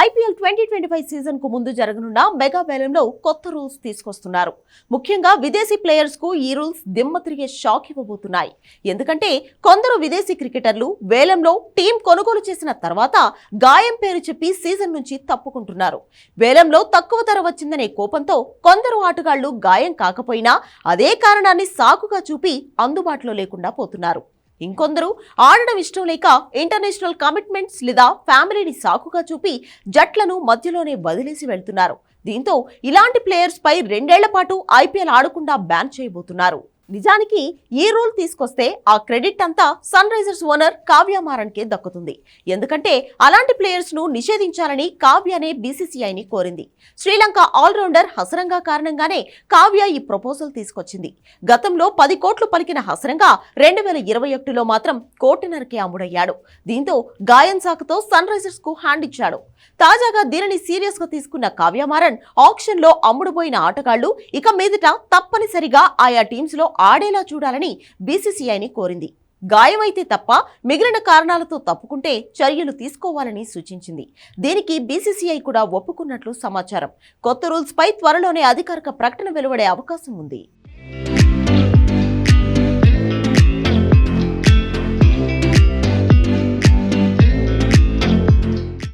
IPL twenty twenty five సీజన్కు ముందు జరగనున్న మెగా వేలంలో కొత్త రూల్స్ తీసుకొస్తున్నారు. ముఖ్యంగా విదేశీ ప్లేయర్స్కు ఈ రూల్స్ దిమ్మ తిరిగే షాక్ ఇవ్వబోతున్నాయి. ఎందుకంటే కొందరు విదేశీ క్రికెటర్లు వేలంలో టీం కొనుగోలు చేసిన తర్వాత గాయం పేరు చెప్పి సీజన్ నుంచి తప్పుకుంటున్నారు. వేలంలో తక్కువ ధర వచ్చిందనే కోపంతో కొందరు ఆటగాళ్ళు గాయం కాకపోయినా అదే కారణాన్ని సాకుగా చూపి అందుబాటులో లేకుండా పోతున్నారు. ఇంకొందరు ఆడడం ఇష్టం లేక ఇంటర్నేషనల్ కమిట్మెంట్స్ లేదా ఫ్యామిలీని సాకుగా చూపి జట్లను మధ్యలోనే వదిలేసి వెళ్తున్నారు. దీంతో ఇలాంటి ప్లేయర్స్ పై రెండేళ్ళ పాటు ఐపీఎల్ ఆడకుండా బ్యాన్ చేయబోతున్నారు. నిజానికి ఈ రూల్ తీసుకొస్తే ఆ క్రెడిట్ అంతా సన్ రైజర్స్ ఓనర్ కావ్య మారన్కే దక్కుతుంది. ఎందుకంటే అలాంటి ప్లేయర్స్ను నిషేధించాలని కావ్యనే బీసీసీఐని కోరింది. శ్రీలంక ఆల్రౌండర్ హసరంగా కారణంగానే కావ్య ఈ ప్రపోజల్ తీసుకొచ్చింది. గతంలో పది కోట్లు పలికిన హసరంగా రెండు వేల ఇరవై ఒకటిలో మాత్రం కోటిన్నరకే అమ్ముడయ్యాడు. దీంతో గాయం సాకుతో సన్ రైజర్స్కు హ్యాండ్ ఇచ్చాడు. తాజాగా దీనిని సీరియస్గా తీసుకున్న కావ్యమారన్ ఆప్షన్లో అమ్ముడుపోయిన ఆటగాళ్ళు ఇక మీదట తప్పనిసరిగా ఆయా టీమ్స్లో ఆడేలా చూడాలని బీసీసీఐని కోరింది. గాయమైతే తప్ప మిగిలిన కారణాలతో తప్పుకుంటే చర్యలు తీసుకోవాలని సూచించింది. దీనికి బీసీసీఐ కూడా ఒప్పుకున్నట్లు సమాచారం. కొత్త రూల్స్పై త్వరలోనే అధికారిక ప్రకటన వెలువడే అవకాశం ఉంది.